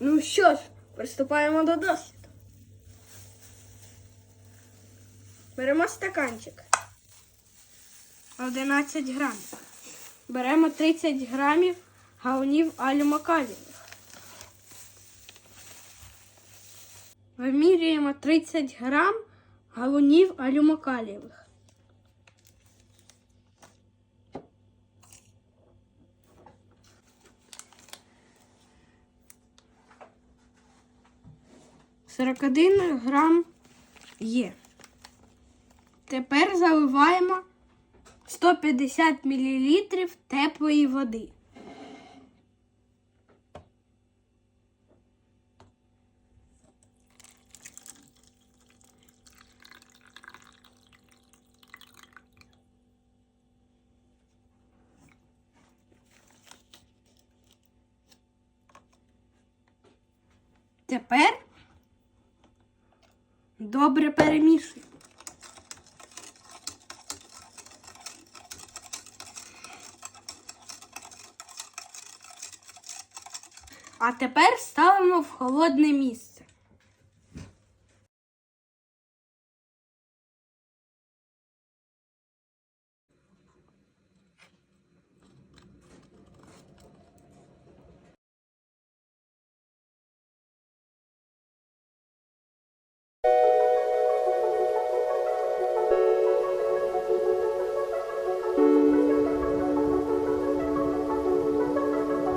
Ну що ж, приступаємо до досвіду. Беремо стаканчик 11 грамів. Беремо 30 грамів гаунів алюмакалійних. Вимірюємо 30 грам галунів алюмакалієвих. 41 грам є. Тепер заливаємо 150 мл теплої води. Тепер добре перемішуй. А тепер ставимо в холодне місце.